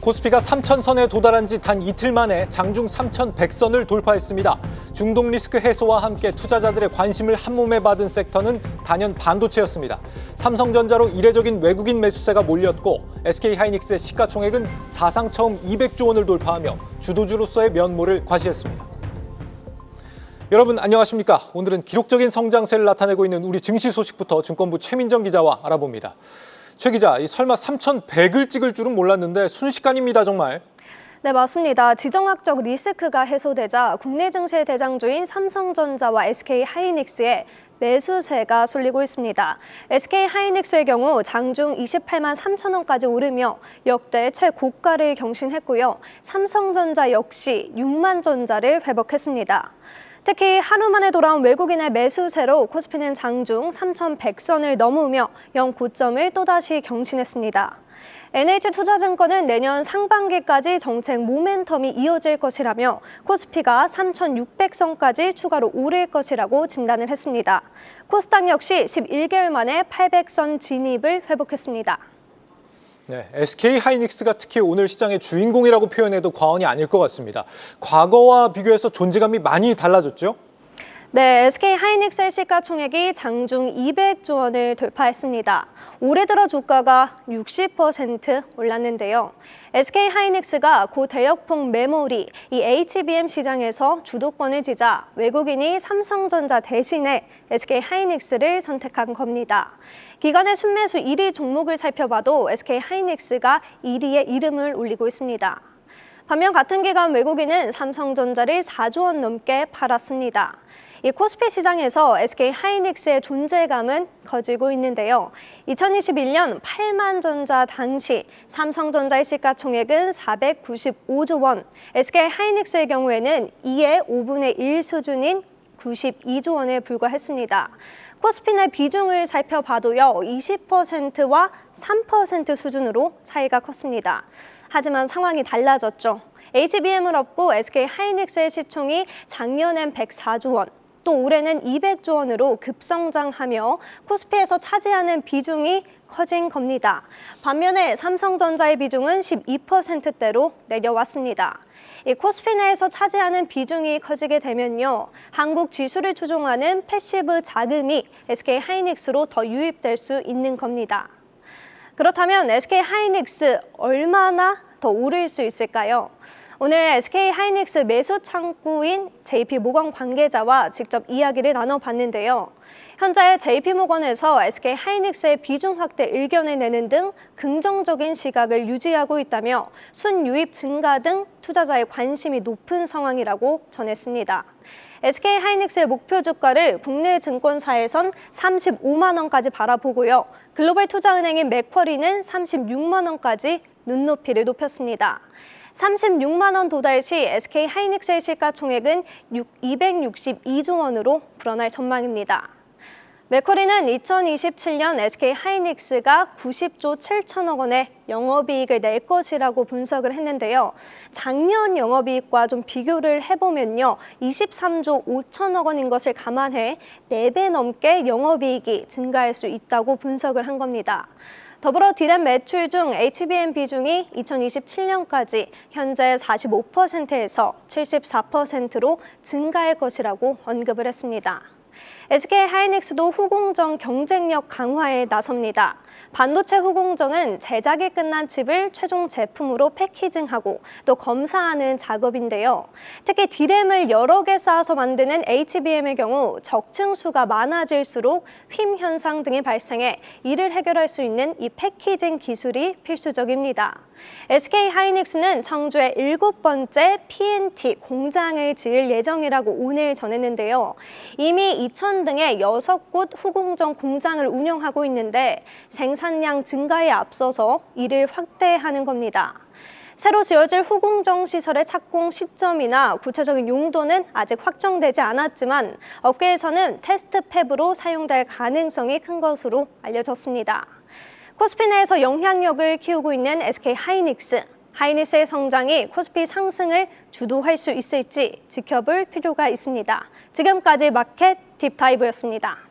코스피가 3천선에 도달한 지 단 이틀 만에 장중 3,100선을 돌파했습니다. 중동 리스크 해소와 함께 투자자들의 관심을 한몸에 받은 섹터는 단연 반도체였습니다. 삼성전자로 이례적인 외국인 매수세가 몰렸고 SK하이닉스의 시가총액은 사상 처음 200조 원을 돌파하며 주도주로서의 면모를 과시했습니다. 여러분 안녕하십니까? 오늘은 기록적인 성장세를 나타내고 있는 우리 증시 소식부터 증권부 최민정 기자와 알아봅니다. 최 기자, 이 설마 3,100을 찍을 줄은 몰랐는데 순식간입니다, 정말. 네, 맞습니다. 지정학적 리스크가 해소되자 국내 증시의 대장주인 삼성전자와 SK하이닉스의 매수세가 쏠리고 있습니다. SK하이닉스의 경우 장중 28만 3천 원까지 오르며 역대 최고가를 경신했고요. 삼성전자 역시 6만 전자를 회복했습니다. 특히 하루 만에 돌아온 외국인의 매수세로 코스피는 장중 3,100선을 넘으며 영 고점을 또다시 경신했습니다. NH투자증권은 내년 상반기까지 정책 모멘텀이 이어질 것이라며 코스피가 3,600선까지 추가로 오를 것이라고 진단을 했습니다. 코스닥 역시 11개월 만에 800선 진입을 회복했습니다. 네, SK 하이닉스가 특히 오늘 시장의 주인공이라고 표현해도 과언이 아닐 것 같습니다. 과거와 비교해서 존재감이 많이 달라졌죠? 네, SK 하이닉스의 시가총액이 장중 200조 원을 돌파했습니다. 올해 들어 주가가 60% 올랐는데요. SK 하이닉스가 고대역폭 메모리, 이 HBM 시장에서 주도권을 쥐자 외국인이 삼성전자 대신에 SK 하이닉스를 선택한 겁니다. 기간의 순매수 1위 종목을 살펴봐도 SK 하이닉스가 1위의 이름을 올리고 있습니다. 반면 같은 기간 외국인은 삼성전자를 4조 원 넘게 팔았습니다. 이 코스피 시장에서 SK 하이닉스의 존재감은 커지고 있는데요. 2021년 8만 전자 당시 삼성전자의 시가총액은 495조 원, SK 하이닉스의 경우에는 2의 5분의 1 수준인 92조 원에 불과했습니다. 코스피 내 비중을 살펴봐도요, 20%와 3% 수준으로 차이가 컸습니다. 하지만 상황이 달라졌죠. HBM을 업고 SK 하이닉스의 시총이 작년엔 104조 원, 또 올해는 200조 원으로 급성장하며 코스피에서 차지하는 비중이 커진 겁니다. 반면에 삼성전자의 비중은 12%대로 내려왔습니다. 이 코스피 내에서 차지하는 비중이 커지게 되면요. 한국 지수를 추종하는 패시브 자금이 SK 하이닉스로 더 유입될 수 있는 겁니다. 그렇다면 SK 하이닉스 얼마나 더 오를 수 있을까요? 오늘 SK 하이닉스 매수 창구인 JP 모건 관계자와 직접 이야기를 나눠봤는데요. 현재 JP 모건에서 SK 하이닉스의 비중 확대 의견을 내는 등 긍정적인 시각을 유지하고 있다며 순유입 증가 등 투자자의 관심이 높은 상황이라고 전했습니다. SK 하이닉스의 목표 주가를 국내 증권사에선 35만 원까지 바라보고요. 글로벌 투자은행인 맥쿼리는 36만 원까지 눈높이를 높였습니다. 36만 원 도달 시 SK 하이닉스의 시가총액은 262조 원으로 불어날 전망입니다. 맥커리는 2027년 SK 하이닉스가 90조 7천억 원의 영업이익을 낼 것이라고 분석을 했는데요. 작년 영업이익과 좀 비교를 해보면요. 23조 5천억 원인 것을 감안해 4배 넘게 영업이익이 증가할 수 있다고 분석을 한 겁니다. 더불어 디램 매출 중 HBM 비중이 2027년까지 현재 45%에서 74%로 증가할 것이라고 언급을 했습니다. SK 하이닉스도 후공정 경쟁력 강화에 나섭니다. 반도체 후공정은 제작이 끝난 칩을 최종 제품으로 패키징하고 또 검사하는 작업인데요. 특히 디램을 여러 개 쌓아서 만드는 HBM의 경우 적층 수가 많아질수록 휨 현상 등이 발생해 이를 해결할 수 있는 이 패키징 기술이 필수적입니다. SK 하이닉스는 청주의 일곱 번째 PNT 공장을 지을 예정이라고 오늘 전했는데요. 이미 이천 등의 여섯 곳 후공정 공장을 운영하고 있는데 생산량 증가에 앞서서 이를 확대하는 겁니다. 새로 지어질 후공정 시설의 착공 시점이나 구체적인 용도는 아직 확정되지 않았지만 업계에서는 테스트 팹으로 사용될 가능성이 큰 것으로 알려졌습니다. 코스피 내에서 영향력을 키우고 있는 SK 하이닉스. 하이닉스의 성장이 코스피 상승을 주도할 수 있을지 지켜볼 필요가 있습니다. 지금까지 마켓 딥다이브였습니다.